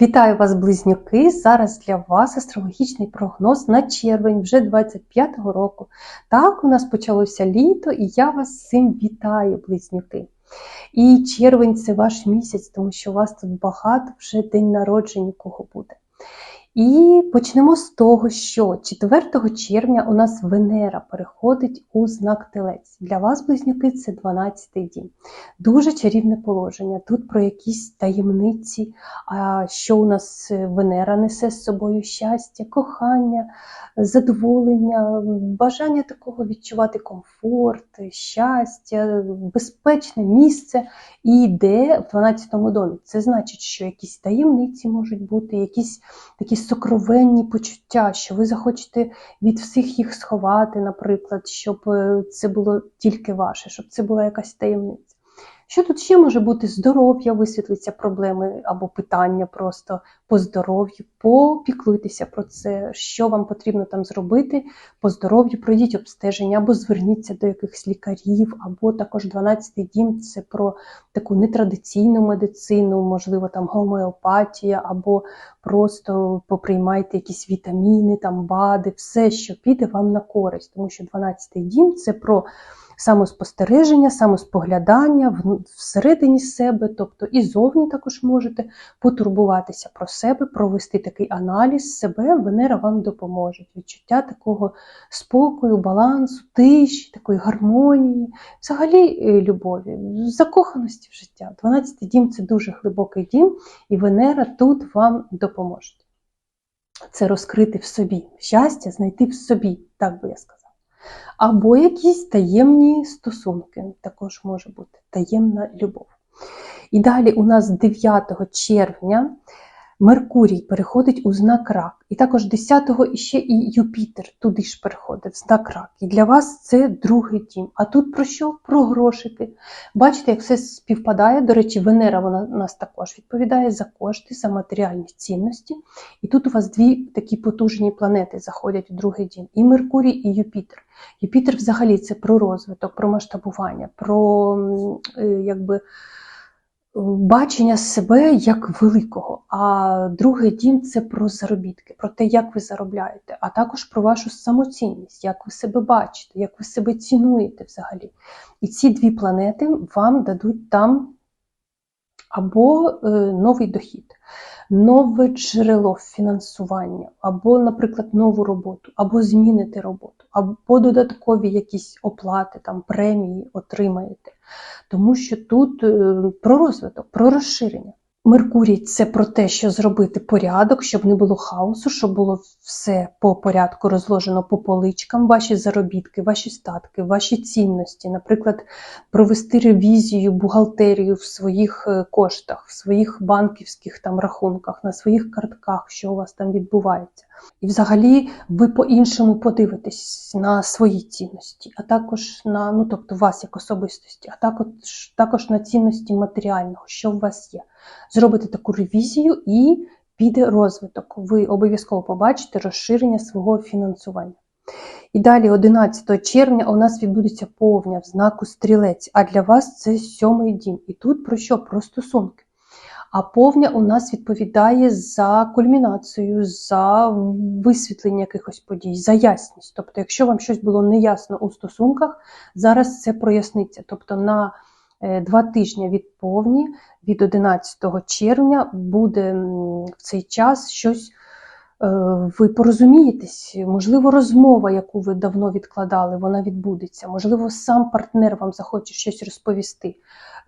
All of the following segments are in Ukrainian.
Вітаю вас, близнюки! Зараз для вас астрологічний прогноз на червень вже 25-го року. Так, у нас почалося літо, і я вас цим вітаю, близнюки. І червень це ваш місяць, тому що у вас тут багато вже день народження кого буде. І почнемо з того, що 4 червня у нас Венера переходить у знак Телець. Для вас, близнюки, це 12-й дім. Дуже чарівне положення. Тут про якісь таємниці, що у нас Венера несе з собою щастя, кохання, задоволення, бажання такого відчувати комфорт, щастя, безпечне місце і йде в 12-му домі. Це значить, що якісь таємниці можуть бути, якісь такі сокровенні почуття, що ви захочете від всіх їх сховати, наприклад, щоб е, це було тільки ваше, щоб це була якась таємниця. Що тут ще може бути? Здоров'я, висвітлиться проблеми або питання просто по здоров'ю, попіклуйтеся про це, що вам потрібно там зробити? По здоров'ю, пройдіть обстеження, або зверніться до якихось лікарів, або також 12-й дім це про таку нетрадиційну медицину, можливо, там гомеопатія, або просто поприймайте якісь вітаміни, там БАДи, все, що піде вам на користь, тому що 12-й дім це про самоспостереження, самоспоглядання всередині себе, тобто і зовні також можете потурбуватися про себе, провести такий аналіз себе, Венера вам допоможе. Відчуття такого спокою, балансу, тиші, такої гармонії, взагалі е, любові, закоханості в життя. 12-й дім це дуже глибокий дім, і Венера тут вам допоможе. Це розкрити в собі щастя, знайти в собі, так би я сказала. Або якісь таємні стосунки, також може бути таємна любов. І далі у нас 9 червня Меркурій переходить у знак рак. І також 10-го іще і Юпітер туди ж переходить, в знак рак. І для вас це другий дім. А тут про що? Про грошики. Бачите, як все співпадає. До речі, Венера вона нас також відповідає за кошти, за матеріальні цінності. І тут у вас дві такі потужні планети заходять у другий дім: і Меркурій, і Юпітер. Юпітер взагалі це про розвиток, про масштабування, про е, якби бачення себе як великого. А другий дім це про заробітки, про те, як ви заробляєте, а також про вашу самоцінність, як ви себе бачите, як ви себе цінуєте взагалі. І ці дві планети вам дадуть там або е, новий дохід. Нове джерело фінансування, або, наприклад, нову роботу, або зміните роботу, або додаткові якісь оплати, там премії отримаєте тому що тут е, про розвиток, про розширення. Меркурій це про те, що зробити порядок, щоб не було хаосу, щоб було все по порядку розложено по поличкам, ваші заробітки, ваші статки, ваші цінності, наприклад, провести ревізію, бухгалтерію в своїх е, коштах, в своїх банківських там рахунках, на своїх картках, що у вас там відбувається. І взагалі ви по-іншому подивитесь на свої цінності, а також на ну тобто вас як особистості, а також, також на цінності матеріального, що у вас є. Зробите таку ревізію і піде розвиток. Ви обов'язково побачите розширення свого фінансування. І далі, 11 червня, у нас відбудеться повня в знаку стрілець, а для вас це сьомий дім. І тут про що? Про стосунки. А повня у нас відповідає за кульмінацію, за висвітлення якихось подій, за ясність. Тобто, якщо вам щось було неясно у стосунках, зараз це проясниться. Тобто на е, два тижні від повні, від 11 червня, буде в цей час щось. Е, ви порозумієтесь, можливо, розмова, яку ви давно відкладали, вона відбудеться. Можливо, сам партнер вам захоче щось розповісти,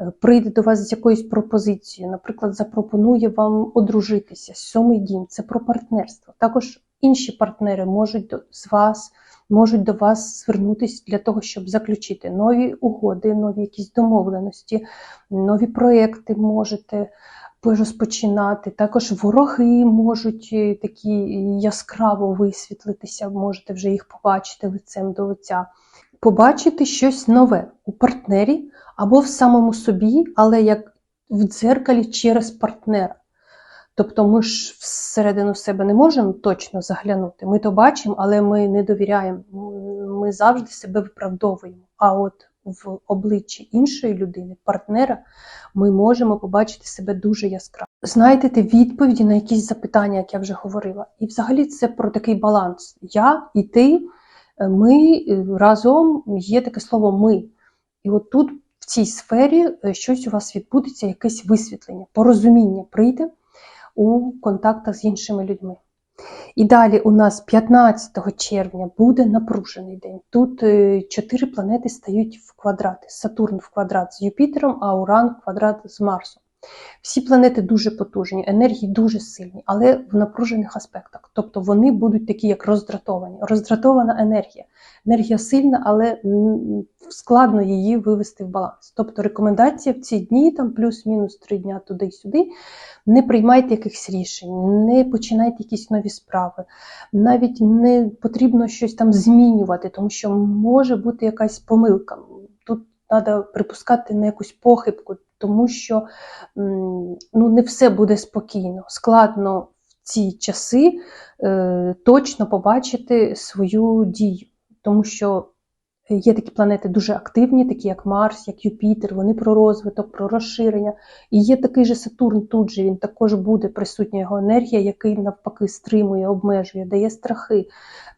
е, прийде до вас з якоюсь пропозицією, наприклад, запропонує вам одружитися. Сьомий дім це про партнерство. Також інші партнери можуть з вас, можуть до вас звернутися для того, щоб заключити нові угоди, нові якісь домовленості, нові проекти можете розпочинати. Також вороги можуть е, такі яскраво висвітлитися, можете вже їх побачити лицем до лиця. Побачити щось нове у партнері або в самому собі, але як в дзеркалі через партнера. Тобто ми ж всередину себе не можемо точно заглянути. Ми то бачимо, але ми не довіряємо. Ми завжди себе виправдовуємо. А от в обличчі іншої людини, партнера, ми можемо побачити себе дуже яскраво. Знайдете відповіді на якісь запитання, як я вже говорила. І взагалі це про такий баланс. Я і ти, е, ми е, разом є таке слово ми. І от тут в цій сфері е, щось у вас відбудеться, якесь висвітлення, порозуміння прийде у контактах з іншими людьми. І далі у нас 15 червня буде напружений день. Тут е, чотири планети стають в квадрати. Сатурн в квадрат з Юпітером, а Уран в квадрат з Марсом. Всі планети дуже потужні, енергії дуже сильні, але в напружених аспектах. Тобто вони будуть такі, як роздратовані. Роздратована енергія. Енергія сильна, але складно її вивести в баланс. Тобто рекомендація в ці дні, там плюс-мінус три дня туди-сюди, не приймайте якихось рішень, не починайте якісь нові справи. Навіть не потрібно щось там змінювати, тому що може бути якась помилка. Тут треба припускати на якусь похибку, тому що ну, не все буде спокійно. Складно в ці часи е, точно побачити свою дію, тому що є такі планети дуже активні, такі як Марс, як Юпітер, вони про розвиток, про розширення. І є такий же Сатурн тут же, він також буде присутня його енергія, який навпаки стримує, обмежує, дає страхи,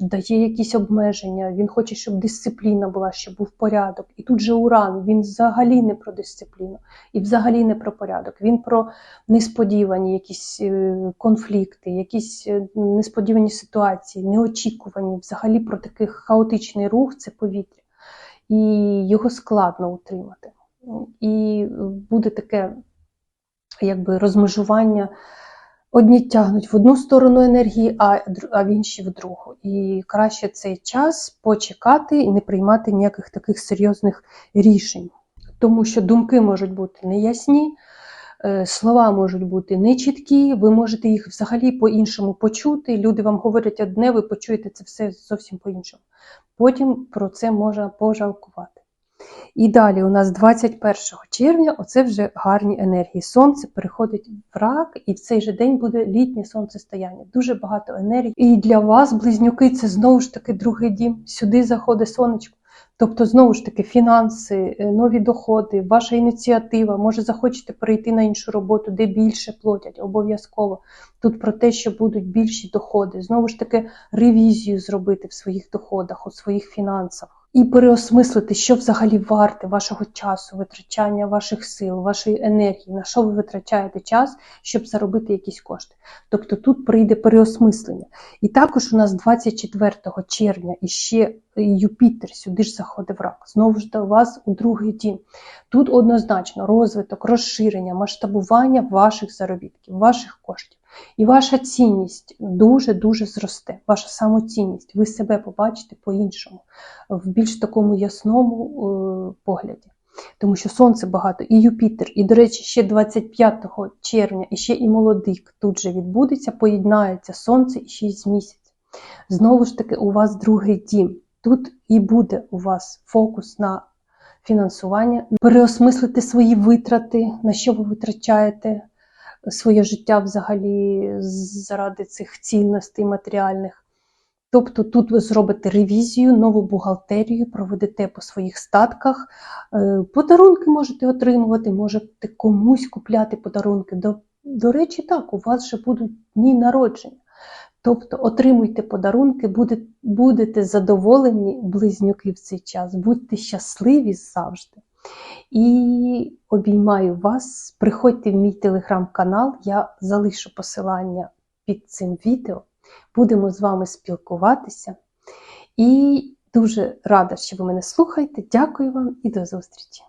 дає якісь обмеження. Він хоче, щоб дисципліна була, щоб був порядок. І тут же Уран, він взагалі не про дисципліну і взагалі не про порядок. Він про несподівані якісь е, конфлікти, якісь е, несподівані ситуації, неочікувані, взагалі про такий хаотичний рух це повітря. І його складно утримати. І буде таке якби розмежування. Одні тягнуть в одну сторону енергії, а, в інші в другу. І краще цей час почекати і не приймати ніяких таких серйозних рішень. Тому що думки можуть бути неясні, слова можуть бути нечіткі, ви можете їх взагалі по-іншому почути. Люди вам говорять одне, ви почуєте це все зовсім по-іншому. Потім про це можна пожалкувати. І далі у нас 21 червня оце вже гарні енергії. Сонце переходить в рак, і в цей же день буде літнє сонцестояння. Дуже багато енергії. І для вас, близнюки, це знову ж таки другий дім. Сюди заходить сонечко. Тобто, знову ж таки, фінанси, е, нові доходи, ваша ініціатива, може захочете перейти на іншу роботу, де більше платять, обов'язково. Тут про те, що будуть більші доходи. Знову ж таки, ревізію зробити в своїх доходах, у своїх фінансах. І переосмислити, що взагалі варте вашого часу, витрачання ваших сил, вашої енергії, на що ви витрачаєте час, щоб заробити якісь кошти. Тобто тут прийде переосмислення. І також у нас 24 червня іще Юпітер сюди ж заходить в рак. Знову ж до вас у другий дім. Тут однозначно розвиток, розширення, масштабування ваших заробітків, ваших коштів. І ваша цінність дуже-дуже зросте, ваша самоцінність. Ви себе побачите по-іншому, в більш такому ясному е, погляді. Тому що сонце багато, і Юпітер, і, до речі, ще 25 червня, і ще і молодик тут же відбудеться, поєднається сонце і 6 місяць. Знову ж таки, у вас другий дім. Тут і буде у вас фокус на фінансування, переосмислити свої витрати, на що ви витрачаєте своє життя взагалі заради цих цінностей матеріальних. Тобто тут ви зробите ревізію, нову бухгалтерію, проведете по своїх статках, е, подарунки можете отримувати, можете комусь купляти подарунки. До, до речі, так, у вас вже будуть дні народження. Тобто отримуйте подарунки, будете, будете задоволені, близнюки в цей час, будьте щасливі завжди. І обіймаю вас. Приходьте в мій телеграм-канал, я залишу посилання під цим відео. Будемо з вами спілкуватися. І дуже рада, що ви мене слухаєте. Дякую вам і до зустрічі!